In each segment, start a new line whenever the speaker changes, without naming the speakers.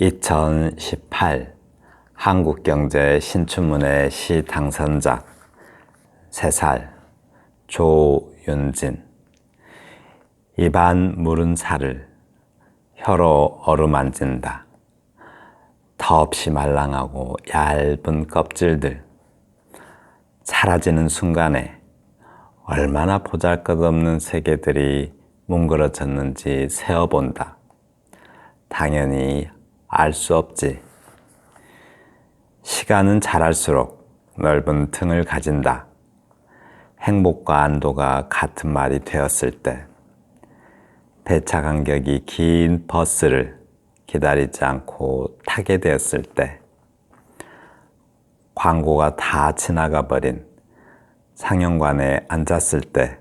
2018 한국경제 신춘문예 시 당선자 3살 조윤진 입안 무른 살을 혀로 어루만진다. 더없이 말랑하고 얇은 껍질들 사라지는 순간에 얼마나 보잘것없는 세계들이 뭉그러졌는지 세어본다. 당연히 알 수 없지. 시간은 자랄수록 넓은 틈을 가진다. 행복과 안도가 같은 말이 되었을 때, 배차 간격이 긴 버스를 기다리지 않고 타게 되었을 때, 광고가 다 지나가 버린 상영관에 앉았을 때,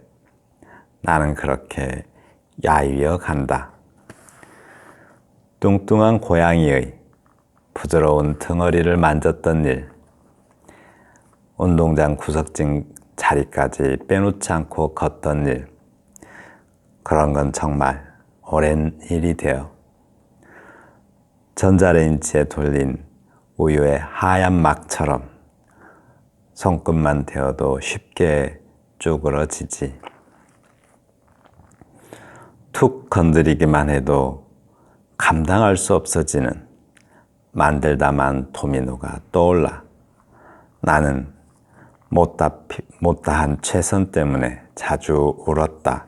나는 그렇게 야위어 간다. 뚱뚱한 고양이의 부드러운 덩어리를 만졌던 일, 운동장 구석진 자리까지 빼놓지 않고 걷던 일, 그런 건 정말 오랜 일이 되어 전자레인지에 돌린 우유의 하얀 막처럼 손끝만 대어도 쉽게 쪼그러지지. 툭 건드리기만 해도 감당할 수 없어지는 만들다만 도미노가 떠올라. 나는 못다, 못다한 최선 때문에 자주 울었다.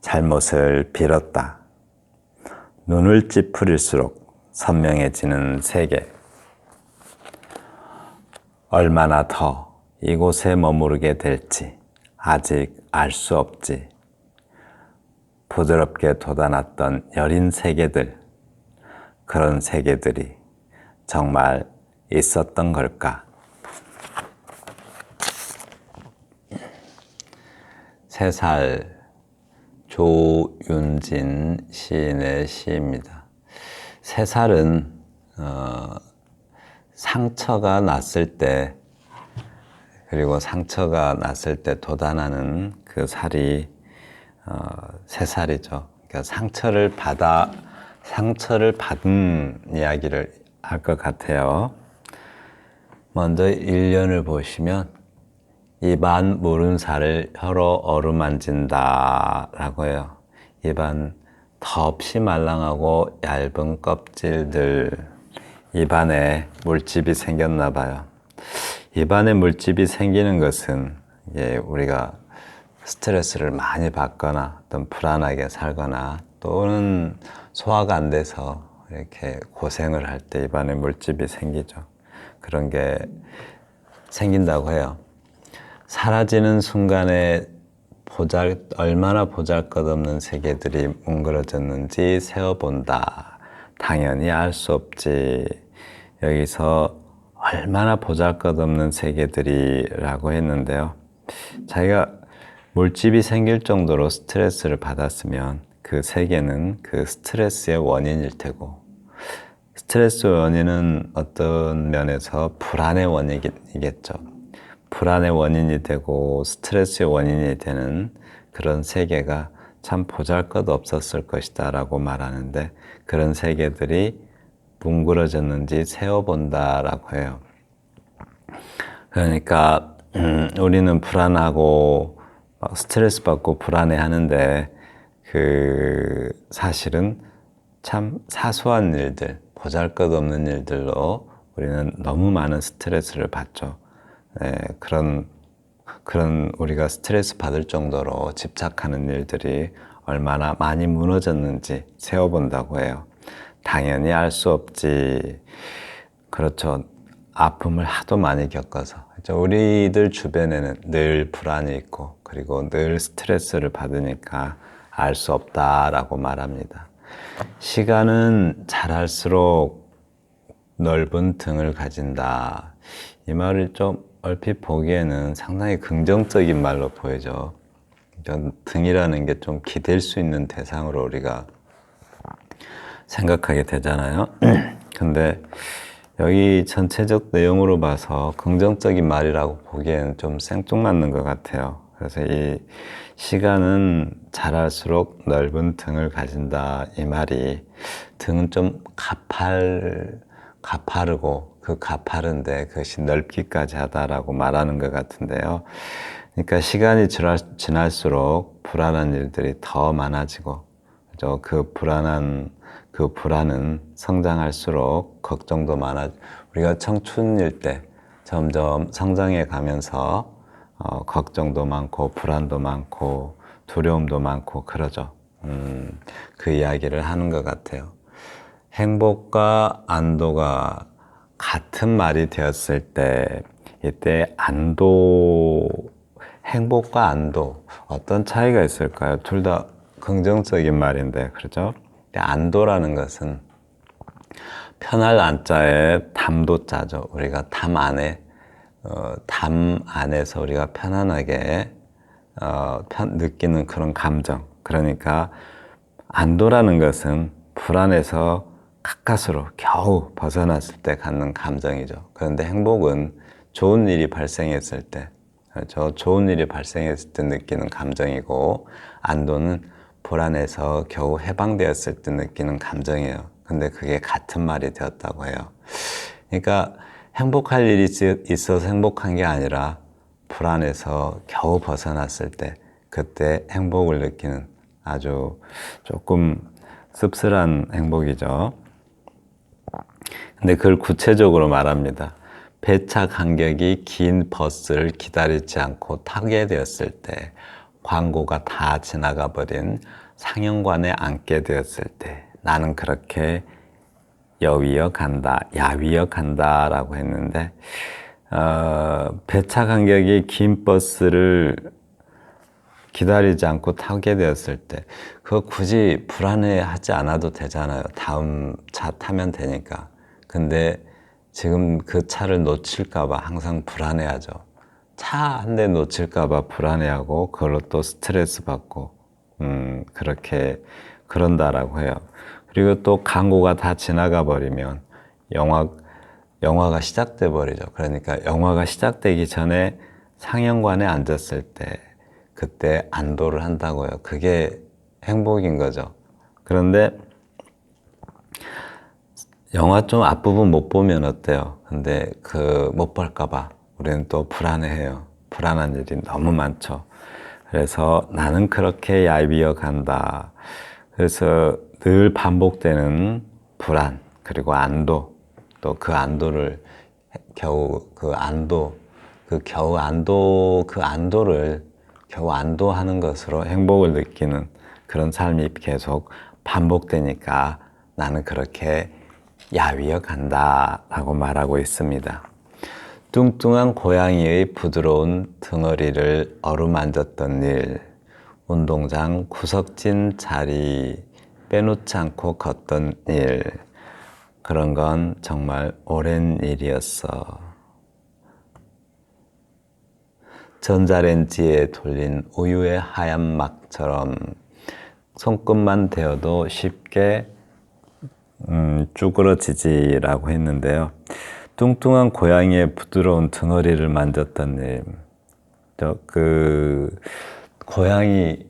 잘못을 빌었다. 눈을 찌푸릴수록 선명해지는 세계. 얼마나 더 이곳에 머무르게 될지 아직 알 수 없지. 부드럽게 돋아났던 여린 세계들, 그런 세계들이 정말 있었던 걸까? 세 살 조윤진 시인의 시입니다. 세 살은 어, 상처가 났을 때 그리고 상처가 났을 때 돋아나는 그 살이 어, 세 살이죠. 그러니까 상처를 받아 상처를 받은 이야기를 할 것 같아요. 먼저 1년을 보시면 입안 무른 살을 혀로 어루만진다 라고 해요. 입안 더없이 말랑하고 얇은 껍질들 입안에 물집이 생겼나 봐요. 입안에 물집이 생기는 것은 예, 우리가 스트레스를 많이 받거나 어떤 불안하게 살거나 또는 소화가 안 돼서 이렇게 고생을 할 때 입안에 물집이 생기죠. 그런 게 생긴다고 해요. 사라지는 순간에 보잘, 얼마나 보잘 것 없는 세계들이 뭉그러졌는지 세어본다. 당연히 알 수 없지. 여기서 얼마나 보잘 것 없는 세계들이라고 했는데요. 자기가 물집이 생길 정도로 스트레스를 받았으면 그 세계는 그 스트레스의 원인일 테고 스트레스 원인은 어떤 면에서 불안의 원인이겠죠. 불안의 원인이 되고 스트레스의 원인이 되는 그런 세계가 참 보잘 것 없었을 것이다 라고 말하는데 그런 세계들이 뭉그러졌는지 세어본다 라고 해요. 그러니까 음, 우리는 불안하고 스트레스 받고 불안해 하는데 그 사실은 참 사소한 일들, 보잘 것 없는 일들로 우리는 너무 많은 스트레스를 받죠. 네, 그런 그런 우리가 스트레스 받을 정도로 집착하는 일들이 얼마나 많이 무너졌는지 세워본다고 해요. 당연히 알 수 없지. 그렇죠. 아픔을 하도 많이 겪어서. 우리들 주변에는 늘 불안이 있고, 그리고 늘 스트레스를 받으니까 알 수 없다라고 말합니다. 시간은 자랄수록 넓은 등을 가진다. 이 말을 좀 얼핏 보기에는 상당히 긍정적인 말로 보여져. 등이라는 게 좀 기댈 수 있는 대상으로 우리가 생각하게 되잖아요. 근데 여기 전체적 내용으로 봐서 긍정적인 말이라고 보기에는 좀 생뚱맞는 것 같아요. 그래서 이 시간은 자랄수록 넓은 등을 가진다 이 말이 등은 좀 가팔 가파르고 그 가파른데 그것이 넓기까지 하다라고 말하는 것 같은데요. 그러니까 시간이 지날, 지날수록 불안한 일들이 더 많아지고? 그 불안한 그 불안은 성장할수록 걱정도 많아. 우리가 청춘일 때 점점 성장해 가면서 어, 걱정도 많고 불안도 많고 두려움도 많고 그러죠. 음, 그 이야기를 하는 것 같아요. 행복과 안도가 같은 말이 되었을 때 이때 안도 행복과 안도 어떤 차이가 있을까요? 둘 다 긍정적인 말인데 그렇죠? 근데 안도라는 것은 편할 안자에 담도자죠. 우리가 담 안에 어, 담 안에서 우리가 편안하게 어, 편, 느끼는 그런 감정. 그러니까 안도라는 것은 불안에서 가까스로 겨우 벗어났을 때 갖는 감정이죠. 그런데 행복은 좋은 일이 발생했을 때, 저 좋은 일이 발생했을 때 느끼는 감정이고, 안도는 불안에서 겨우 해방되었을 때 느끼는 감정이에요. 근데 그게 같은 말이 되었다고 해요. 그러니까 행복할 일이 있어서 행복한 게 아니라 불안에서 겨우 벗어났을 때 그때 행복을 느끼는 아주 조금 씁쓸한 행복이죠. 근데 그걸 구체적으로 말합니다. 배차 간격이 긴 버스를 기다리지 않고 타게 되었을 때, 광고가 다 지나가 버린 상영관에 앉게 되었을 때, 나는 그렇게 여위어 간다, 야위어 간다라고 했는데, 어, 배차 간격이 긴 버스를 기다리지 않고 타게 되었을 때, 그거 굳이 불안해하지 않아도 되잖아요. 다음 차 타면 되니까. 근데 지금 그 차를 놓칠까 봐 항상 불안해하죠. 차 한 대 놓칠까봐 불안해하고 그걸로 또 스트레스 받고 음, 그렇게 그런다라고 해요. 그리고 또 광고가 다 지나가 버리면 영화 영화가 시작돼 버리죠. 그러니까 영화가 시작되기 전에 상영관에 앉았을 때 그때 안도를 한다고요. 그게 행복인 거죠. 그런데 영화 좀 앞부분 못 보면 어때요? 근데 그 못 볼까봐 우리는 또 불안해해요. 불안한 일이 너무 많죠. 그래서 나는 그렇게 얄미어 간다. 그래서 늘 반복되는 불안, 그리고 안도, 또 그 안도를 겨우 그 안도, 그 겨우 안도, 그 안도를 겨우 안도하는 것으로 행복을 느끼는 그런 삶이 계속 반복되니까 나는 그렇게 야위어 간다라고 말하고 있습니다. 뚱뚱한 고양이의 부드러운 등어리를 어루만졌던 일, 운동장 구석진 자리 빼놓지 않고 걷던 일, 그런 건 정말 오랜 일이었어. 전자레인지에 돌린 우유의 하얀 막처럼 손끝만 대어도 쉽게 음, 쭈그러지지라고 했는데요. 뚱뚱한 고양이의 부드러운 등허리를 만졌던 일. 그 고양이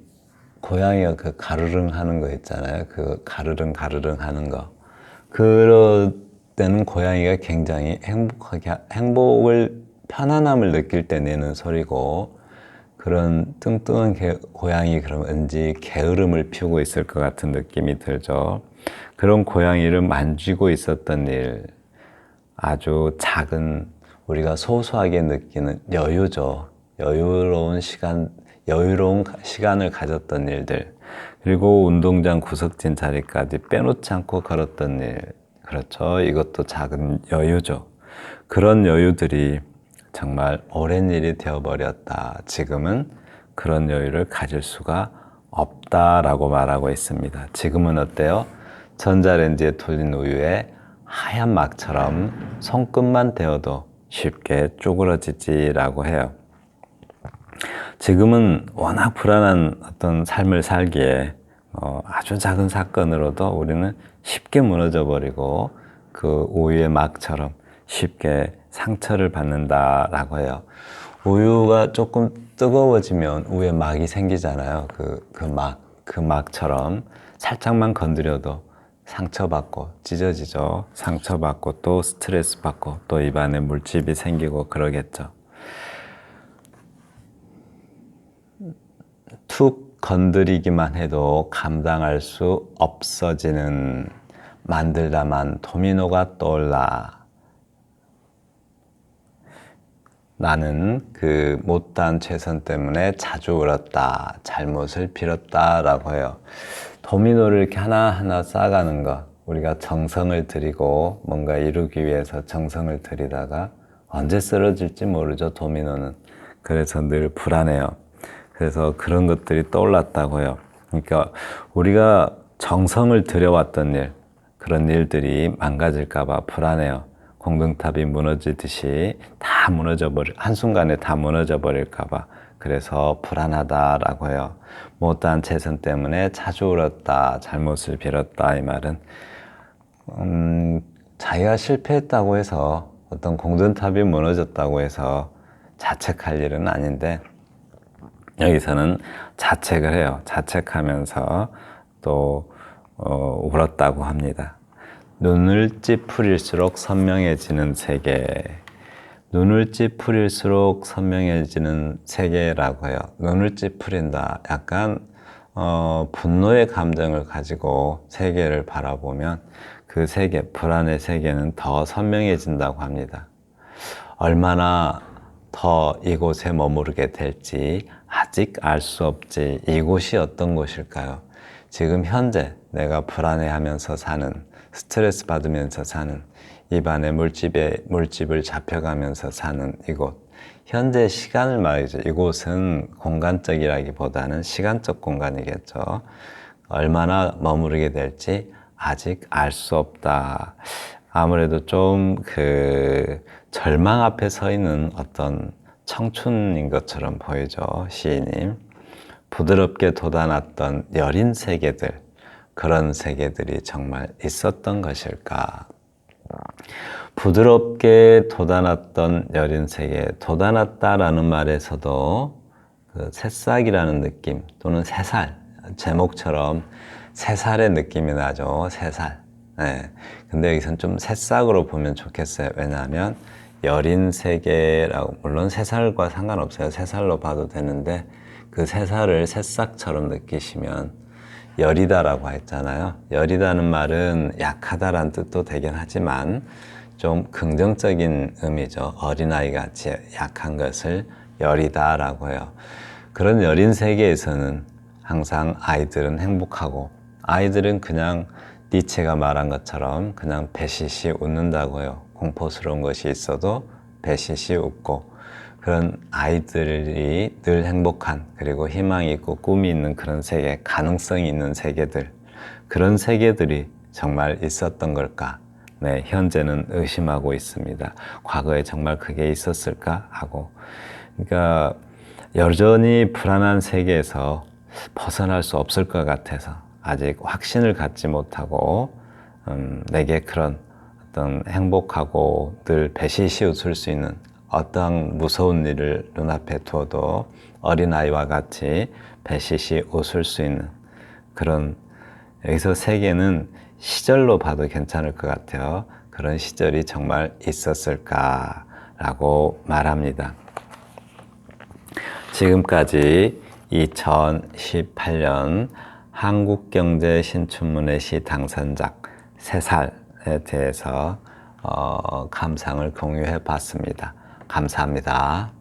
고양이가 그 가르릉 하는 거 있잖아요. 그 가르릉 가르릉 하는 거. 그럴 때는 고양이가 굉장히 행복하게 행복을 편안함을 느낄 때 내는 소리고 그런 뚱뚱한 개, 고양이 그럼 왠지 게으름을 피우고 있을 것 같은 느낌이 들죠. 그런 고양이를 만지고 있었던 일, 아주 작은 우리가 소소하게 느끼는 여유죠. 여유로운 시간, 여유로운 시간을 가졌던 일들. 그리고 운동장 구석진 자리까지 빼놓지 않고 걸었던 일. 그렇죠. 이것도 작은 여유죠. 그런 여유들이 정말 오랜 일이 되어버렸다. 지금은 그런 여유를 가질 수가 없다라고 말하고 있습니다. 지금은 어때요? 전자레인지에 돌린 우유에 하얀 막처럼 손끝만 대어도 쉽게 쪼그러지지라고 해요. 지금은 워낙 불안한 어떤 삶을 살기에 어, 아주 작은 사건으로도 우리는 쉽게 무너져 버리고 그 우유의 막처럼 쉽게 상처를 받는다라고 해요. 우유가 조금 뜨거워지면 우유에 막이 생기잖아요. 그, 그 막, 그 막처럼 살짝만 건드려도 상처받고 찢어지죠. 상처받고 또 스트레스 받고 또 입안에 물집이 생기고 그러겠죠. 툭 건드리기만 해도 감당할 수 없어지는 만들다만 도미노가 떠올라. 나는 그 못다한 최선 때문에 자주 울었다. 잘못을 빌었다. 라고 해요. 도미노를 이렇게 하나하나 쌓아가는 것. 우리가 정성을 들이고 뭔가 이루기 위해서 정성을 들이다가 언제 쓰러질지 모르죠. 도미노는. 그래서 늘 불안해요. 그래서 그런 것들이 떠올랐다고 해요. 그러니까 우리가 정성을 들여왔던 일, 그런 일들이 망가질까봐 불안해요. 공동탑이 무너지듯이 다 무너져 버릴, 한순간에 다 무너져 버릴까봐. 그래서 불안하다라고 해요. 못다한 최선 때문에 자주 울었다, 잘못을 빌었다, 이 말은, 음, 자기가 실패했다고 해서 어떤 공동탑이 무너졌다고 해서 자책할 일은 아닌데, 여기서는 자책을 해요. 자책하면서 또 어, 울었다고 합니다. 눈을 찌푸릴수록 선명해지는 세계. 눈을 찌푸릴수록 선명해지는 세계라고 해요. 눈을 찌푸린다. 약간 어, 분노의 감정을 가지고 세계를 바라보면 그 세계, 불안의 세계는 더 선명해진다고 합니다. 얼마나 더 이곳에 머무르게 될지 아직 알 수 없지. 이곳이 어떤 곳일까요? 지금 현재 내가 불안해하면서 사는, 스트레스 받으면서 사는, 입안에 물집에, 물집을 잡혀가면서 사는 이곳. 현재 시간을 말이죠. 이곳은 공간적이라기보다는 시간적 공간이겠죠. 얼마나 머무르게 될지 아직 알 수 없다. 아무래도 좀 그 절망 앞에 서 있는 어떤 청춘인 것처럼 보이죠. 시인님. 부드럽게 돋아났던 여린 세계들, 그런 세계들이 정말 있었던 것일까? 부드럽게 돋아났던 여린 세계, 돋아났다라는 말에서도 그 새싹이라는 느낌 또는 새살, 제목처럼 새살의 느낌이 나죠. 새살. 네. 근데 여기선 좀 새싹으로 보면 좋겠어요. 왜냐하면 여린 세계라고, 물론 새살과 상관없어요. 새살로 봐도 되는데 그 새살을 새싹처럼 느끼시면 여리다라고 했잖아요. 여리다는 말은 약하다란 뜻도 되긴 하지만 좀 긍정적인 의미죠. 어린아이 같이 약한 것을 여리다라고 해요. 그런 여린 세계에서는 항상 아이들은 행복하고 아이들은 그냥 니체가 말한 것처럼 그냥 배시시 웃는다고 해요. 공포스러운 것이 있어도 배시시 웃고 그런 아이들이 늘 행복한 그리고 희망이 있고 꿈이 있는 그런 세계, 가능성이 있는 세계들 그런 세계들이 정말 있었던 걸까? 네, 현재는 의심하고 있습니다. 과거에 정말 그게 있었을까 하고 그러니까 여전히 불안한 세계에서 벗어날 수 없을 것 같아서 아직 확신을 갖지 못하고 음, 내게 그런 어떤 행복하고 늘 배시시 웃을 수 있는 어떠한 무서운 일을 눈앞에 두어도 어린아이와 같이 배시시 웃을 수 있는 그런 여기서 세계는 시절로 봐도 괜찮을 것 같아요. 그런 시절이 정말 있었을까라고 말합니다. 지금까지 2018년 한국경제 신춘문예 시 당선작 세살에 대해서 어, 감상을 공유해 봤습니다. 감사합니다.